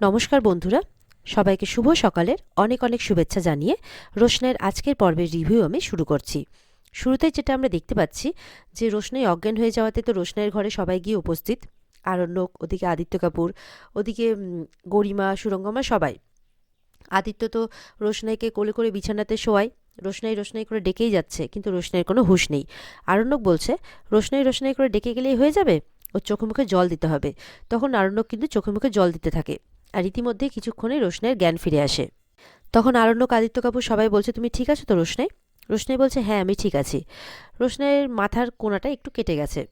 নমস্কার বন্ধুরা, সবাইকে শুভ সকালের অনেক অনেক শুভেচ্ছা জানিয়ে রোশনের আজকের পর্বের রিভিউ আমি শুরু করছি। শুরুতেই যেটা আমরা দেখতে পাচ্ছি যে রোশনাই অজ্ঞান হয়ে যাওয়াতে তো রোশনাইয়ের ঘরে সবাই গিয়ে উপস্থিত। আরণ্যক, ওদিকে আদিত্য কাপুর, ওদিকে গরিমা, সুরঙ্গমা সবাই। আদিত্য তো রোশনাইকে কোলে করে বিছানাতে শোয়ায়। রোশনাই রোশনাই করে ডেকেই যাচ্ছে, কিন্তু রোশনাইয়ের কোনো হুঁশ নেই। আরণ্যক বলছে, রোশনাই রোশনাই করে ডেকে গেলেই হয়ে যাবে? ওর চোখে মুখে জল দিতে হবে। তখন আরণ্যক কিন্তু চোখে মুখে জল দিতে থাকে। আর ইতিমধ্যে কিছুক্ষণে রোশনাইয়ের জ্ঞান ফিরে আসে। তখন আরণ্যক আদিত্য কাপুর সবাই বলছে, তুমি ঠিক আছো তো, রোশনাই? রোশনাই বলছে হ্যাঁ আমি ঠিক আছি। রোশনাইয়ের মাথার কোনাটা একটু কেটে গেছে।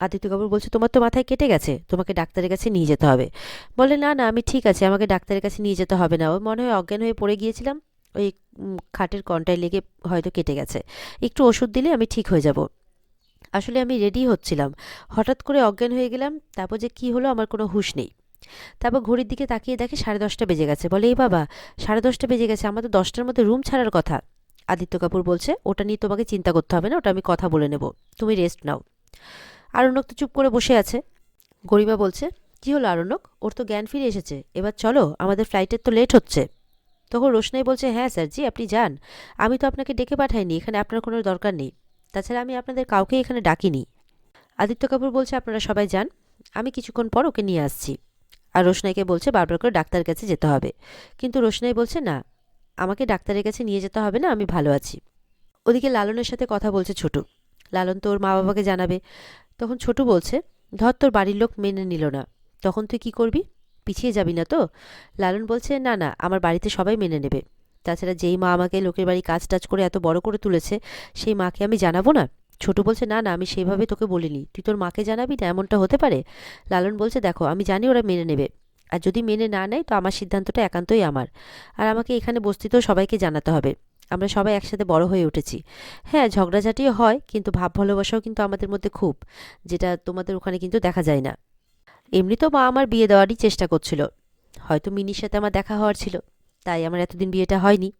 আদিত্য কাপুর বলছে, তোমার তো মাথায় কেটে গেছে, তোমাকে ডাক্তারের কাছে নিয়ে যেতে হবে। বলে, না না, আমি ঠিক আছি, আমাকে ডাক্তারের কাছে নিয়ে যেতে হবে না। ও মনে হয় অজ্ঞান হয়ে পড়ে গিয়েছিলাম, ওই খাটের কনটায় লেগে হয়তো কেটে গেছে। একটু ওষুধ দিলে আমি ঠিক হয়ে যাব। আসলে আমি রেডি হচ্ছিলাম। হঠাৎ করে অজ্ঞান হয়ে গেলাম, তারপর যে কী হলো আমার কোনো হুঁশ নেই। তারপর ঘড়ির দিকে তাকিয়ে দেখে সাড়ে দশটা বেজে গেছে। বলে, এই বাবা, সাড়ে দশটা বেজে গেছে আমার তো দশটার মধ্যে রুম ছাড়ার কথা। আদিত্য কাপুর বলছে, ওটা নিয়ে তোমাকে চিন্তা করতে হবে না, ওটা আমি কথা বলে নেব। তুমি রেস্ট নাও। আরণ্যক তো চুপ করে বসে আছে। গরিমা বলছে, কি হলো আরণ্যক ওর তো জ্ঞান ফিরে এসেছে। এবার চলো, আমাদের ফ্লাইটের তো লেট হচ্ছে। তখন রোশনাই বলছে হ্যাঁ স্যার জি, আপনি যান। আমি তো আপনাকে ডেকে পাঠাইনি, এখানে আপনার কোনো দরকার নেই। তাছাড়া আমি আপনাদের কাউকে এখানে ডাকিনি। আদিত্য কাপুর বলছে, আপনারা সবাই যান, আমি কিছুক্ষণ পর ওকে নিয়ে আসছি। আর রোশনাইকে বলছে বারবার করে ডাক্তারের কাছে যেতে হবে। কিন্তু রোশনাই বলছে, না, আমাকে ডাক্তারের কাছে নিয়ে যেতে হবে না, আমি ভালো আছি। ওদিকে লালনের সাথে কথা বলছে ছোটু। লালন তো ওর মা বাবাকে জানাবে। তখন ছোটু বলছে, ধর, তোর বাড়ির লোক মেনে নিল না। তখন তুই কি করবি? পিছিয়ে যাবি না তো? লালন বলছে, না না, আমার বাড়িতে সবাই মেনে নেবে। তাছাড়া যেই মা আমাকে লোকের বাড়ি কাজ টাজ করে এত বড় করে তুলেছে, সেই মাকে আমি জানাব না? ছোটু বলছে, না না, আমি সেইভাবে তোকে বলিনি। তুই তোর মাকে জানাবি না? এমনটা হতে পারে? লালন বলছে, দেখো, আমি জানি ওরা মেনে নেবে। আর যদি মেনে না নেয়, তো আমার সিদ্ধান্তটা একান্তই আমার। আর আমাকে এখানে বস্তিতেও সবাইকে জানাতে হবে। আমরা সবাই একসাথে বড় হয়ে উঠেছি। হ্যাঁ ঝগড়াঝাটিও হয়, কিন্তু ভাব ভালোবাসাও কিন্তু আমাদের মধ্যে খুব, যেটা তোমাদের ওখানে কিন্তু দেখা যায় না। এমনি তো মা আমার বিয়ে দেওয়ারই চেষ্টা করছিল। হয়তো মিনির সাথে আমার দেখা হওয়ার ছিল, তাই আমার এতদিন বিয়েটা হয়নি।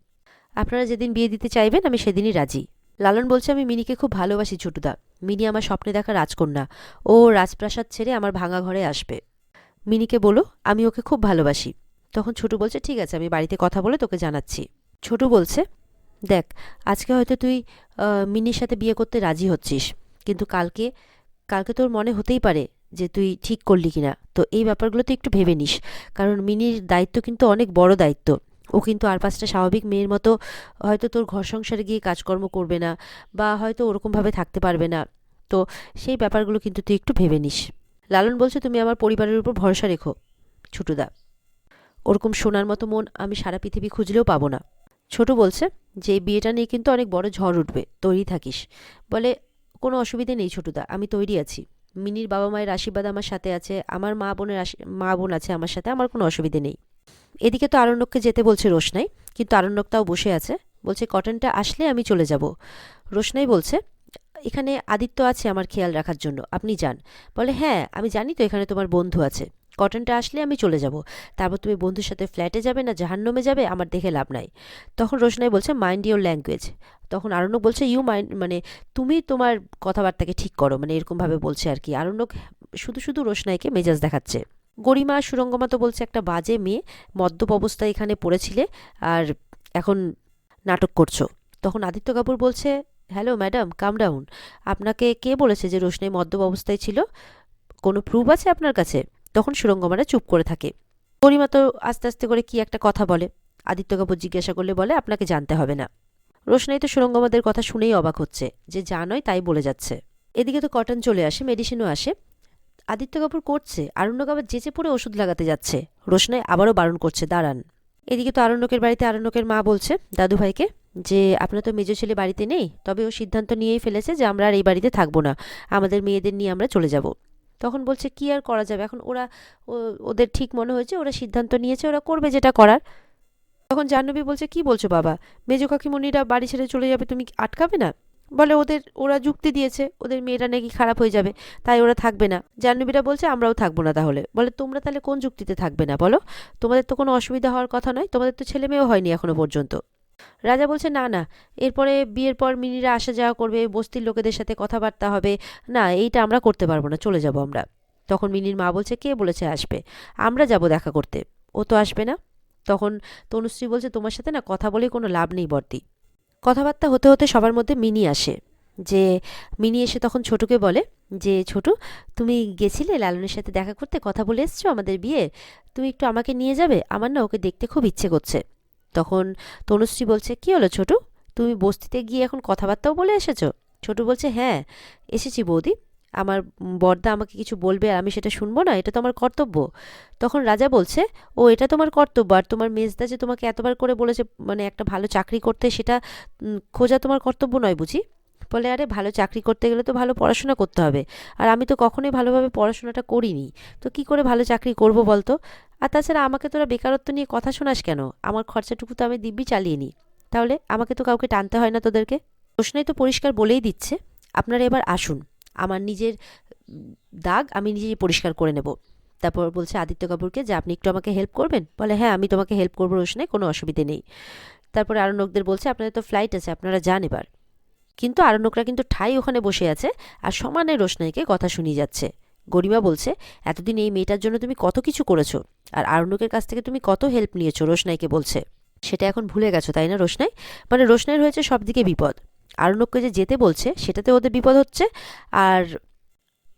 আপনারা যেদিন বিয়ে দিতে চাইবেন, আমি সেদিনই রাজি। লালন বলছে, আমি মিনিকে খুব ভালোবাসি, ছোটুদা। মিনি আমার স্বপ্নে দেখা রাজকন্যা। ও রাজপ্রাসাদ ছেড়ে আমার ভাঙা ঘরে আসবে। মিনিকে বলো, আমি ওকে খুব ভালোবাসি। তখন ছোটু বলছে, ঠিক আছে, আমি বাড়িতে কথা বলে তোকে জানাচ্ছি। ছোটু বলছে, দেখ, আজকে হয়তো তুই মিনির সাথে বিয়ে করতে রাজি হচ্ছিস, কিন্তু কালকে কালকে তোর মনে হতেই পারে যে তুই ঠিক করলি কিনা। তো এই ব্যাপারগুলো তুই একটু ভেবে নিস, কারণ মিনির দায়িত্ব কিন্তু অনেক বড় দায়িত্ব। ও কিন্তু আর পাঁচটা স্বাভাবিক মেয়ের মতো হয়তো তোর ঘর সংসারে গিয়ে কাজকর্ম করবে না বা হয়তো ওরকমভাবে থাকতে পারবে না। তো সেই ব্যাপারগুলো কিন্তু তুই একটু ভেবে নিস। লালন বলছে, তুমি আমার পরিবারের উপর ভরসা রেখো, ছোটুদা। ওরকম সোনার মতো মন আমি সারা পৃথিবী খুঁজলেও পাবো না। ছোট বলছে, যে বিয়েটা নিয়ে কিন্তু অনেক বড় ঝড় উঠবে, তৈরি থাকিস। বলে, কোনো অসুবিধে নেই ছোটুদা, আমি তৈরি আছি। মিনির বাবা মায়ের আশীর্বাদ আমার সাথে আছে, আমার মা বোনের মা বোন আছে আমার সাথে, আমার কোনো অসুবিধে নেই। এদিকে তো আরণ্যককে যেতে বলছে রোশনাই, কিন্তু আরণ্যক তাও বসে আছে। বলছে, কটনটা আসলে আমি চলে যাব। রোশনাই বলছে, এখানে আদিত্য আছে আমার খেয়াল রাখার জন্য, আপনি যান। বলে হ্যাঁ আমি জানি তো এখানে তোমার বন্ধু আছে। কটনটা আসলে আমি চলে যাব। তারপর তুমি বন্ধুর সাথে ফ্ল্যাটে যাবে না, জাহান্নমে যাবে, আমার দেখে লাভ নাই। তখন রোশনাই বলছে মাইন্ড ইউর ল্যাঙ্গুয়েজ তখন আরণ্যক বলছে ইউ মাইন্ড মানে তুমি তোমার কথাবার্তাকে ঠিক করো। মানে এরকমভাবে বলছে আর কি। আরণ্যক শুধু শুধু রোশনাইকে মেজাজ দেখাচ্ছে। গরিমা সুরঙ্গমা তো বলছে একটা বাজে মেয়ে, মদ্যপ অবস্থায় এখানে পড়েছিলে আর এখন নাটক করছ। তখন আদিত্য কাপুর বলছে হ্যালো ম্যাডাম কাম ডাউন আপনাকে কে বলেছে যে রোশনাই মদ্যপ অবস্থায় ছিল? কোনো প্রুফ আছে আপনার কাছে? তখন সুরঙ্গমারা চুপ করে থাকে। গরিমা তো আস্তে আস্তে করে কি একটা কথা বলে। আদিত্য কাপুর জিজ্ঞাসা করলে বলে, আপনাকে জানতে হবে না। রোশনাই তো সুরঙ্গমাদের কথা শুনেই অবাক হচ্ছে, যে যা নয় তাই বলে যাচ্ছে। এদিকে তো কটন চলে আসে মেডিসিনও আসে। আদিত্য কাপুর করছে, আরণ্যক আবার যেচে পড়ে ওষুধ লাগাতে যাচ্ছে। রোশনাই আবারও বারণ করছে, দাঁড়ান। এদিকে তো আরণ্যকের বাড়িতে আরণ্যকের মা বলছে, দাদু ভাইকে, যে আপনার তো মেজো ছেলে বাড়িতে নেই, তবে ও সিদ্ধান্ত নিয়েই ফেলেছে যে আমরা আর এই বাড়িতে থাকব না, আমাদের মেয়েদের নিয়ে আমরা চলে যাব। তখন বলছে, কি আর করা যাবে? এখন ওরা ওদের ঠিক মনে হয়েছে, ওরা সিদ্ধান্ত নিয়েছে, ওরা করবে যেটা করার। তখন জাহ্নবী বলছে, কি বলছো বাবা? মেজো কাকিমণিরা বাড়ি ছেড়ে চলে যাবে, তুমি আটকাবে না? বলে ওদের, ওরা যুক্তি দিয়েছে, ওদের মেয়েটা নাকি খারাপ হয়ে যাবে, তাই ওরা থাকবে না। জাহ্নবীরা বলছে, আমরাও থাকব না তাহলে। বলে, তোমরা তাহলে কোন যুক্তিতে থাকবে না বলো? তোমাদের তো কোনো অসুবিধা হওয়ার কথা নয়, তোমাদের তো ছেলে মেয়েও হয়নি এখনও পর্যন্ত। রাজা বলছে, না না, এরপরে বিয়ের পর মিনিরা আসা যাওয়া করবে, বস্তির লোকেদের সাথে কথাবার্তা হবে। না, এইটা আমরা করতে পারব না, চলে যাব আমরা। তখন মিনির মা বলছে, কে বলেছে আসবে? আমরা যাব দেখা করতে। ও তো আসবে না? তখন তনুশ্রী বলছে, তোমার সাথে না কথা বলে কোনো লাভ নেই বর্দি। কথাবার্তা হতে হতে সবার মধ্যে মিনি আসে, যে মিনি এসে তখন ছোটুকে বলে যে, ছোটু, তুমি গেছিলে লালনের সাথে দেখা করতে? কথা বলে এসছো আমাদের বিয়ে? তুমি একটু আমাকে নিয়ে যাবে? আমার না ওকে দেখতে খুব ইচ্ছে করছে। তখন তনুশ্রী বলছে, কি হলো ছোটু? তুমি বস্তিতে গিয়ে এখন কথাবার্তাও বলে এসেছ? ছোটু বলছে হ্যাঁ এসেছি বৌদি। আমার বড়দা আমাকে কিছু বলবে আর আমি সেটা শুনব না, এটা তো আমার কর্তব্য। তখন রাজা বলছে, ও, এটা তোমার কর্তব্য আর তোমার মেজদা যে তোমাকে এতবার করে বলেছে মানে একটা ভালো চাকরি করতে, সেটা খোঁজা তোমার কর্তব্য নয় বুঝি? বলে, আরে, ভালো চাকরি করতে গেলে তো ভালো পড়াশোনা করতে হবে। আর আমি তো কখনোই ভালোভাবে পড়াশোনাটা করিনি। তো কি করে ভালো চাকরি করব বলতো? আর তাছাড়া আমাকে তোরা বেকারত্ব নিয়ে কথা শোনাস কেন? আমার খরচাটুকু তো আমি দিব্যি চালিয়ে নিই। তাহলে আমাকে তো কাউকে টানতে হয় না তোদেরকে? প্রশ্নই তো পরিষ্কার বলেই দিচ্ছে। আপনারা এবার আসুন। আমার নিজের দাগ আমি নিজেই পরিষ্কার করে নেব। তারপর বলছে আদিত্য কাপুরকে যে, আপনি একটু আমাকে হেল্প করবেন? বলে হ্যাঁ আমি তোমাকে হেল্প করব রোশনাই, কোনো অসুবিধে নেই। তারপরে আরণ্যকদের বলছে, আপনাদের তো ফ্লাইট আছে, আপনারা যান এবার। কিন্তু আরণ্যকরা কিন্তু ঠাই ওখানে বসে আছে আর সমানে রোশনাইকে কথা শুনিয়ে যাচ্ছে। গরিমা বলছে, এতদিন এই মেয়েটার জন্য তুমি কত কিছু করেছ আর আরণ্যকের কাছ থেকে তুমি কত হেল্প নিয়েছো? রোশনাইকে বলছে, সেটা এখন ভুলে গেছো, তাই না রোশনাই? মানে রোশনাইয়ের হয়েছে সব দিকে বিপদ। আরণ্যককে যে যেতে বলছে, সেটাতে ওদের বিপদ হচ্ছে। আর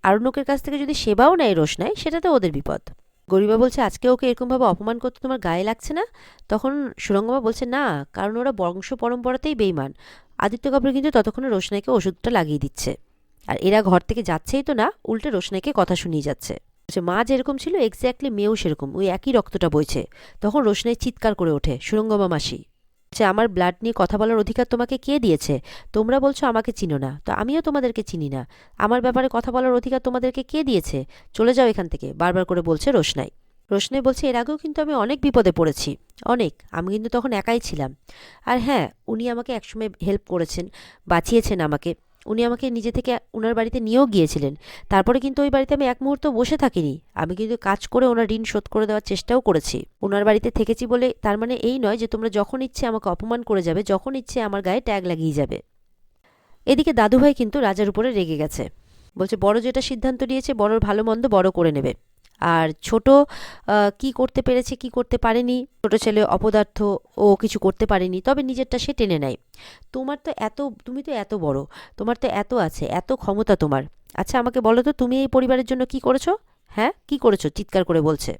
আরণ্যকের কাছ থেকে যদি সেবাও নেয় রোশনাই সেটাতে ওদের বিপদ। গরিবা বলছে, আজকে ওকে এরকমভাবে অপমান করতে তোমার গায়ে লাগছে না? তখন সুরঙ্গমা বলছে, না, কারণ ওরা বংশ পরম্পরাতেই বেইমান আদিত্য কাপুর কিন্তু ততক্ষণে রোশনাইকে ওষুধটা লাগিয়ে দিচ্ছে। আর এরা ঘর থেকে যাচ্ছেই তো না, উল্টে রোশনাইকে কথা শুনিয়ে যাচ্ছে। মা যেরকম ছিল এক্স্যাক্টলি মেয়েও সেরকম, ওই একই রক্তটা বইছে। তখন রোশনাই চিৎকার করে ওঠে, সুরঙ্গমা মাসি বলছে আমার ব্লাড নিয়ে কথা বলার অধিকার তোমাকে কে দিয়েছে? তোমরা বলছো আমাকে চিনো না, তো আমিও তোমাদেরকে চিনি না। আমার ব্যাপারে কথা বলার অধিকার তোমাদেরকে কে দিয়েছে? চলে যাও এখান থেকে, বারবার করে বলছে রোশনাই। রোশনাই বলছে, এর আগেও কিন্তু আমি অনেক বিপদে পড়েছি, অনেক। আমি কিন্তু তখন একাই ছিলাম। আর হ্যাঁ উনি আমাকে একসময় হেল্প করেছেন, বাঁচিয়েছেন আমাকে। উনি আমাকে নিজে থেকে ওনার বাড়িতে নিয়েও গিয়েছিলেন। তারপরে কিন্তু ওই বাড়িতে আমি এক মুহূর্ত বসে থাকিনি। আমি কিন্তু কাজ করে ওনার ঋণ শোধ করে দেওয়ার চেষ্টাও করেছি। ওনার বাড়িতে থেকেছি বলে তার মানে এই নয় যে তোমরা যখন ইচ্ছে আমাকে অপমান করে যাবে, যখন ইচ্ছে আমার গায়ে ট্যাগ লাগিয়ে যাবে। এদিকে দাদুভাই কিন্তু রাজার উপরে রেগে গেছে। বলছে, বড় যেটা সিদ্ধান্ত নিয়েছে, বড়র ভালো মন্দ বড় করে নেবে। আর ছোট কি করতে পেরেছে, কি করতে পারেনি, ছোট ছেলে অপদার্থ, ও কিছু করতে পারেনি, তবে নিজেরটা সে টেনে নেয়। তোমার তো এত, তুমি তো এত বড়, তোমার তো এত আছে, এত ক্ষমতা তোমার। আচ্ছা আমাকে বলো তো, তুমি এই পরিবারের জন্য কি করেছ? হ্যাঁ কি করেছ? চিৎকার করে বলছে।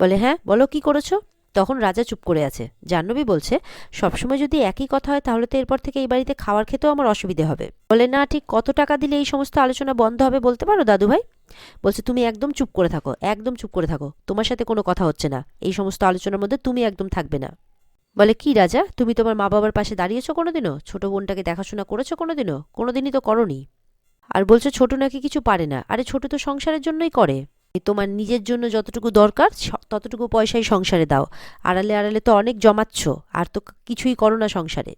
বলে হ্যাঁ বলো কি করেছ? তখন রাজা চুপ করে আছে। জাহ্নবী বলছে, সবসময় যদি একই কথা হয়, তাহলে তো এরপর থেকে এই বাড়িতে খাওয়ার খেতেও আমার অসুবিধে হবে। বলে, না, ঠিক কত টাকা দিলে এই সমস্ত আলোচনা বন্ধ হবে বলতে পারো দাদু ভাই বলছে, তুমি একদম চুপ করে থাকো, একদম চুপ করে থাকো। তোমার সাথে কোনো কথা হচ্ছে না। এই সমস্ত আলোচনার মধ্যে তুমি একদম থাকবে না। বলে, কি রাজা? তুমি তোমার মা বাবার পাশে দাঁড়িয়েছো কোনোদিনও? ছোট বোনটাকে দেখাশোনা করেছ কোনোদিনও? কোনোদিনই তো করনি। আর বলছে, ছোট নাকি কিছু পারে না। আরে, ছোট তো সংসারের জন্যই করে। তোমার নিজের জন্য যতটুকু দরকার ততটুকু পয়সাই সংসারে দাও। আড়ালে আড়ালে তো অনেক জমাচ্ছ, আর তো কিছুই করো না সংসারে।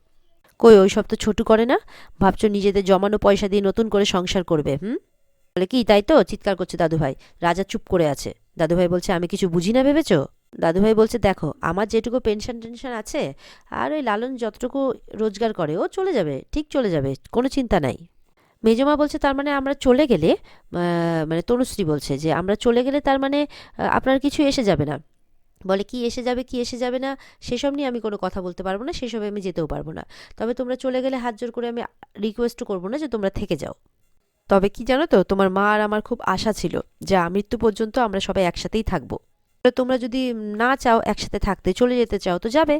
কই ওই সব তো ছোটু করে না? ভাবছ নিজেদের জমানো পয়সা দিয়ে নতুন করে সংসার করবে, হুম? বলে, কি, তাই তো? চিৎকার করছে দাদুভাই। রাজা চুপ করে আছে। দাদুভাই বলছে, আমি কিছু বুঝি না ভেবেছো? দাদুভাই বলছে, দেখো, আমার যেটুকু পেনশন টেনশন আছে আর ওই লালন যতটুকু রোজগার করে, ও চলে যাবে, ঠিক চলে যাবে, কোনো চিন্তা নাই। মেজমা বলছে, তার মানে আমরা চলে গেলে মানে তনুশ্রী বলছে যে, আমরা চলে গেলে তার মানে আপনার কিছু এসে যাবে না। বলে, কি এসে যাবে, কি এসে যাবে না, সেসব নিয়ে আমি কোনো কথা বলতে পারব না, সেসবে আমি যেতেও পারব না। তবে তোমরা চলে গেলে হাত জোর করে আমি রিকোয়েস্টও করব না যে তোমরা থেকে যাও। তবে কি জানো তো, তোমার মা আর আমার খুব আশা ছিল যে মৃত্যু পর্যন্ত আমরা সবাই একসাথেই থাকব। তোমরা যদি না চাও একসাথে থাকতে, চলে যেতে চাও, তো যাবে।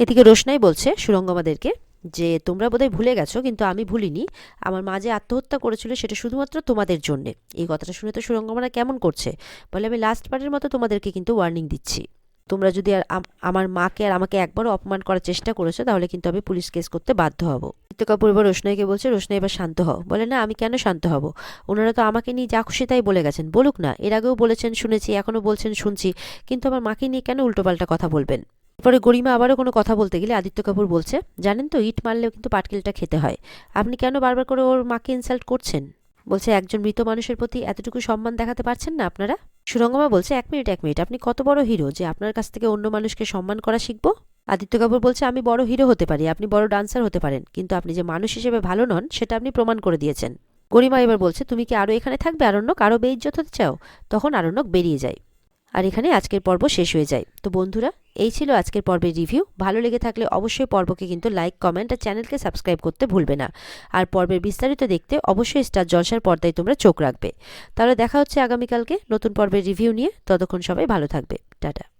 এদিকে রোশনাই বলছে সুরঙ্গমাদেরকে যে, তোমরা বোধহয় ভুলে গেছো, কিন্তু আমি ভুলিনি। আমার মা যে আত্মহত্যা করেছিল সেটা শুধুমাত্র তোমাদের জন্যে। এই কথাটা শুনে তো সুরঙ্গমারা কেমন করছে? বলে, আমি লাস্ট বারের মতো তোমাদেরকে কিন্তু ওয়ার্নিং দিচ্ছি। তোমরা যদি আর আমার মাকে আর আমাকে একবারও অপমান করার চেষ্টা করেছ, তাহলে কিন্তু আমি পুলিশ কেস করতে বাধ্য হব। নিত্য কাপুর এবার রোশনাইকে বলছে, রোশনাই, এবার শান্ত হও। বলে, না, আমি কেন শান্ত হব? ওনারা তো আমাকে নিয়ে যা খুশি তাই বলে গেছেন। বলুক না, এর আগেও বলেছেন, শুনেছি, এখনও বলছেন, শুনছি। কিন্তু আমার মাকে নিয়ে কেন উল্টোপাল্টা কথা বলবেন? এরপরে গরিমা আবারও কোনো কথা বলতে গেলে আদিত্য কাপুর বলছে, জানেন তো, ইট মারলেও কিন্তু পাটকেলটা খেতে হয়। আপনি কেন বারবার করে ওর মাকে ইনসাল্ট করছেন? বলছে, একজন মৃত মানুষের প্রতি এতটুকু সম্মান দেখাতে পারছেন না আপনারা? সুরঙ্গমা বলছে, এক মিনিট এক মিনিট। আপনি কত বড় হিরো যে আপনার কাছ থেকে অন্য মানুষকে সম্মান করা শিখব? আদিত্য কাপুর বলছে, আমি বড় হিরো হতে পারি, আপনি বড় ডান্সার হতে পারেন, কিন্তু আপনি যে মানুষ হিসেবে ভালো নন, সেটা আপনি প্রমাণ করে দিয়েছেন। গরিমা এবার বলছে, তুমি কি আরও এখানে থাকবে, আরণ্যক? আরও বেইজ্জত হতে চাও? তখন আরণ্যক বেরিয়ে যায়। আর এখানে আজকের পর্ব শেষ হয়ে যায়। তো বন্ধুরা, এই ছিল আজকের পর্বের রিভিউ ভালো লেগে থাকলে অবশ্যই পর্বকে কিন্তু লাইক কমেন্ট আর চ্যানেলকে সাবস্ক্রাইব করতে ভুলবে না। আর পর্বের বিস্তারিত দেখতে অবশ্যই স্টার জলসার পর্দায় তোমরা চোখ রাখবে। তাহলে দেখা হচ্ছে আগামীকালকে নতুন পর্বের রিভিউ নিয়ে। ততক্ষণ সবাই ভালো থাকবে। টাটা।